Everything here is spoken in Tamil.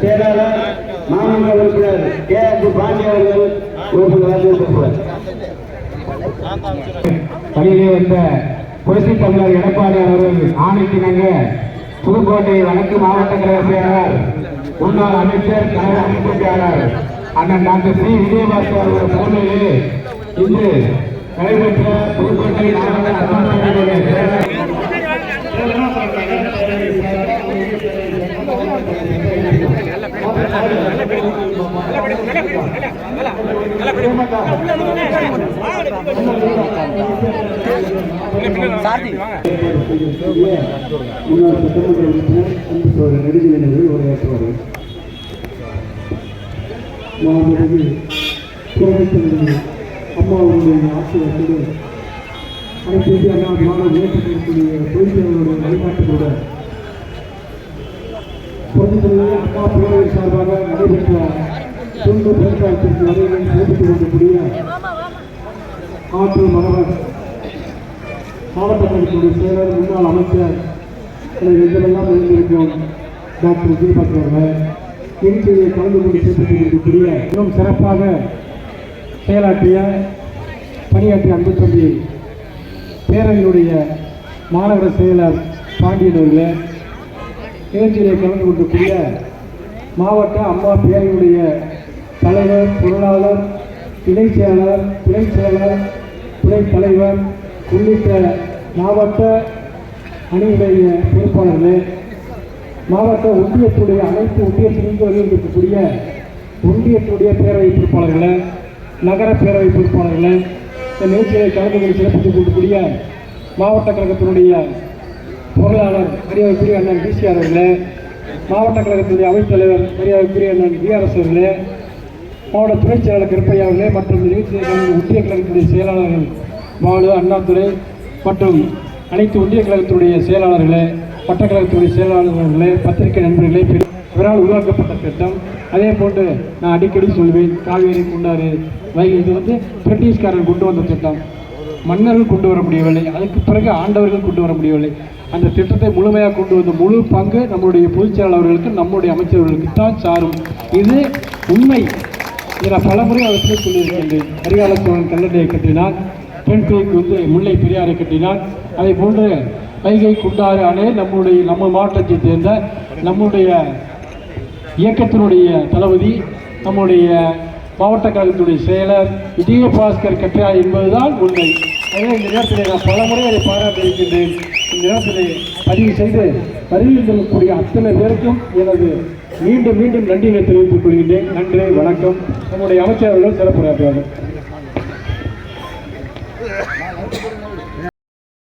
செயலாளர் மாநில உறுப்பினர் கே எஸ் பாண்டி அவர்கள் உறுப்பினர் வந்த புரட்சி தமிழர் எடப்பாடி அவர்கள் ஆணைக்கிணங்க புதுக்கோட்டை வடக்கு மாவட்ட கழக செயலாளர் முன்னாள் அமைச்சர் கழக அமைச்சர் செயலாளர் அண்ணன் டாக்டர் சி. விஜயபாஸ்கர் அவர்கள் தலைமையிலே இன்று நடைபெற்ற புதுக்கோட்டை மாவட்ட சட்டமன்ற செயலாளர் முன்னாள் சட்டமன்ற உறுப்பினர் அன்பு சோழர் நெடுஞ்செழியன் அவர்கள் உரையாற்றுவார்கள் மாண்புமிகு புரட்சித்தலைவர் அம்மாவுடைய ஆசிரியர்கள் அனைத்து இந்திய அண்ணா மாணவர் இயக்கத்திற்குரிய தொழிற்சங்களுடைய வழிகாட்டுகளோட புரட்சித்தலைவர் அம்மா பேரவை சார்பாக நடைபெற்ற துண்டு பேரக்காலத்திற்கு வரையில் சிறப்பித்துக் கொண்டிருக்கூடிய ஆற்றல் மகவர் மாவட்ட கழகத்தினுடைய செயலர் முன்னாள் அமைச்சர் எனக்கு இதெல்லாம் இருந்திருக்கோம் டாக்டர் தீபக் அவர்கள். நிகழ்ச்சியை கலந்து கொண்டு சேர்த்து இருக்கக்கூடிய இன்னும் சிறப்பாக செயலாற்றிய பணியாற்றிய அன்பு தம்பி பேரவையினுடைய மாநகர செயலர் பாண்டியன் அவர்களே நிகழ்ச்சியிலே கலந்து கொண்டிருக்கூடிய மாவட்ட அம்மா பேரவையுடைய தலைவர் பொருளாளர் இணை செயலர் துணை செயலர் துணைத் தலைவர் உள்ளிட்ட மாவட்ட அணியுடைய பொறுப்பாளர்களே மாவட்ட ஒன்றியத்துடைய அனைத்து ஒன்றியத்திலிருந்து வருகின்றக்கூடிய ஒன்றியத்துடைய பேரவை பொறுப்பாளர்களை நகர பேரவை பொறுப்பாளர்களை இந்த நிகழ்ச்சியை கலந்து கொண்டு சிறப்பித்துக் கொண்டிருக்கூடிய மாவட்ட கழகத்தினுடைய பொருளாளர் மரியாதைக்குரிய அண்ணன் டிசிஆர் அவர்களே மாவட்ட கழகத்தினுடைய அவைத்தலைவர் மரியாதைக்குரிய அண்ணன் டிஆர்எஸ் அவர்களே மாவட்ட துணைச் செயலாளர் கருப்பையா அவர்களே மற்றும் நிகழ்ச்சியை கலந்து ஒன்றிய கழகத்தினுடைய செயலாளர்கள் மாவட்ட அண்ணாதுரை மற்றும் அனைத்து ஒன்றிய கழகத்துடைய செயலாளர்களே பட்டக்கழகத்துடைய செயலாளர்களே பத்திரிகை நண்பர்களே இவரால் உருவாக்கப்பட்ட திட்டம். அதே போன்று நான் அடிக்கடி சொல்வேன் காவேரி குண்டாறு வைகை இது வந்து பிரிட்டிஷ்காரர்கள் கொண்டு வந்த திட்டம். மன்னர்கள் கொண்டு வர முடியவில்லை அதுக்கு பிறகு ஆண்டவர்கள் கொண்டு வர முடியவில்லை. அந்த திட்டத்தை முழுமையாக கொண்டு வந்த முழு பங்கு நம்முடைய பொதுச் செயலாளர்களுக்கு நம்முடைய அமைச்சர்களுக்கு தான் சாரும். இது உண்மை. இதை பல பலமுறை அவற்றை சொல்லியிருக்கின்றேன். கரிகால சோழன் கட்டினால் பெண் தென்கிழக்கு வந்து முல்லை பெரியாரை கட்டினார். அதே போன்று வைகை குண்டாறு அணை நம்முடைய நம்ம மாவட்டத்தைச் சேர்ந்த நம்முடைய இயக்கத்தினுடைய தளபதி நம்முடைய மாவட்ட கழகத்துடைய செயலர் விஜயபாஸ்கர் கட்டினார் என்பதுதான் உண்மை. எனவே இந்த நேரத்தில் நான் பலமுறை அதை பாராட்டியிருக்கின்றேன். இந்த நேரத்தில் பதிவு செய்து பதிவு செல்லக்கூடிய அத்தனை பேருக்கும் எனது மீண்டும் மீண்டும் நன்றியை தெரிவித்துக் கொள்கின்றேன். நன்றி வணக்கம். நம்முடைய அமைச்சர்கள் சிறப்புரையாற்றுவார்கள் Yeah.